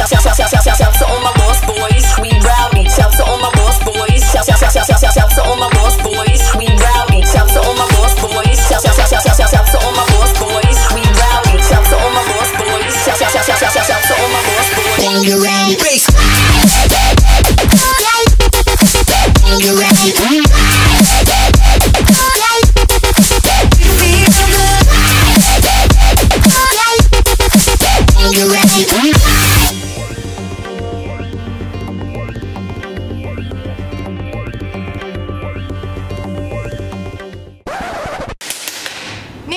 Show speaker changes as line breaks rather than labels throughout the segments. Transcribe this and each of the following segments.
Shout, shout, shout, shout.
น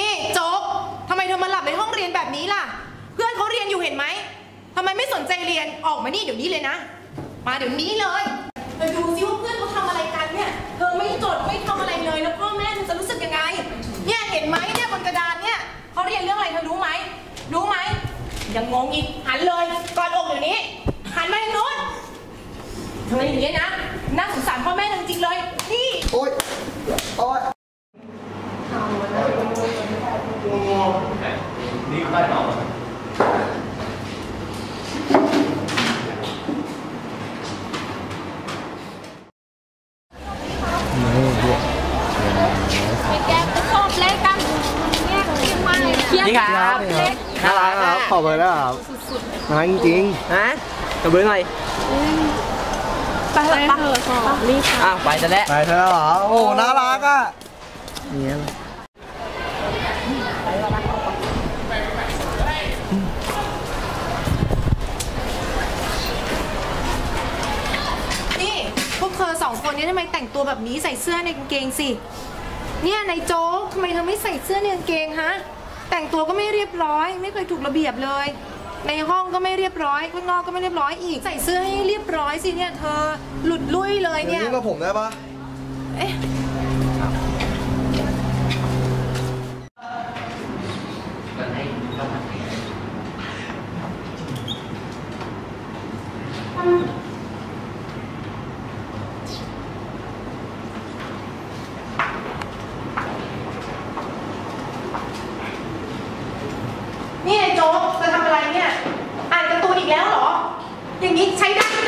ี่โจ๊กทำไมเธอมาหลับในห้องเรียนแบบนี้ล่ะ เพื่อนเขาเรียนอยู่เห็นไหมทำไมไม่สนใจเรียน ออกมานี่เดี๋ยวนี้เลยนะ มาเดี๋ยวนี้เลยเธอดูซิว่า ยังงงอีก หันเลยก่อนอกเดี๋ยวนี้ หันมาทางโน้นเธออย่างนี้ยนะ น่าสงสารพ่อแม่จริงๆเลย นี่
โอ๊ย โอ๊ย
นี่ครับ
น่ารักครับขอบคุณนะครับน่ารักจริง
ฮะตบมือหน่อย
ไปเถอะขอรีบ
อ้าวไปจะแล้ว
ๆไปเธอเหรอโอ้น่ารักอะ
เนี่ย
นี่พวกเธอสองคนนี้ทำไมแต่งตัวแบบนี้ใส่เสื้อในกางเกงสิ เนี่ยนายโจ๊กทำไมเธอไม่ใส่เสื้อในกางเกงฮะ แต่งตัวก็ไม่เรียบร้อย ไม่เคยถูกระเบียบเลย ในห้องก็ไม่เรียบร้อยข้างนอกก็ไม่เรียบร้อยอีก ใส่เสื้อให้เรียบร้อยสิเนี่ยเธอหลุดลุ่ยเลย
เดี๋ยว
เนี่ย
ยุ่งกับผมได้ปะ
เอ๊ะ อย่างนี้ใช้ได้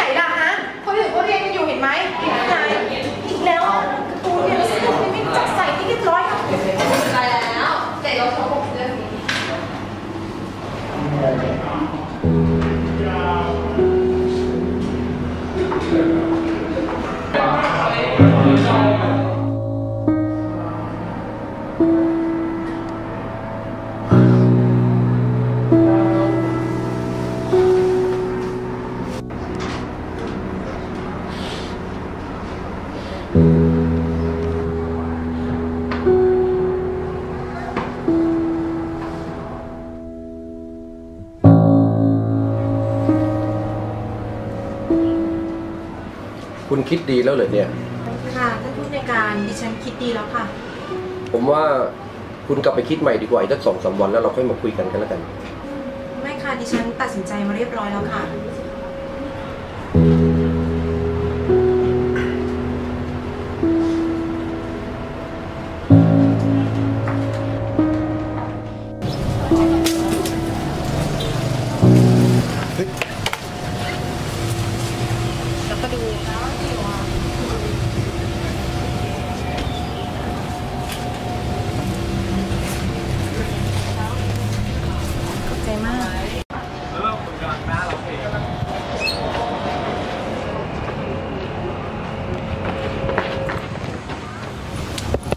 คุ
ณคิดดีแล้วเหรอเนี่ย
ค่ะท่านผู้ในวยการดิฉันคิดดีแล้วค่ะ
ผมว่าคุณกลับไปคิดใหม่ดีกว่าอีกสักสองสามวันแล้วเราค่อยมาคุยกันกันแล้วกัน
ไม่ค่ะดิฉันตัดสินใจมาเรียบร้อยแล้วค่ะ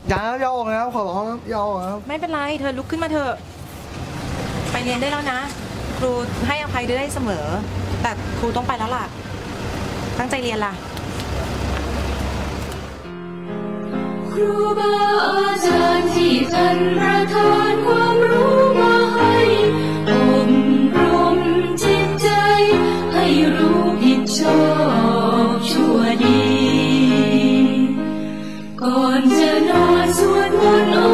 อ
ย่าอย่าออกนะขอร้องอย่าออกครับ
ไม่เป็นไร เธอลุกขึ้นมาเถอะ ไปเรียนได้แล้วนะ ครูให้อภัยได้เสมอ แต่ครูต้องไปแล้วล่ะ ตั้งใจเรียนล่ะ
ครูบาอาจารย์ที่ท่านประทานความรู้มา ruột một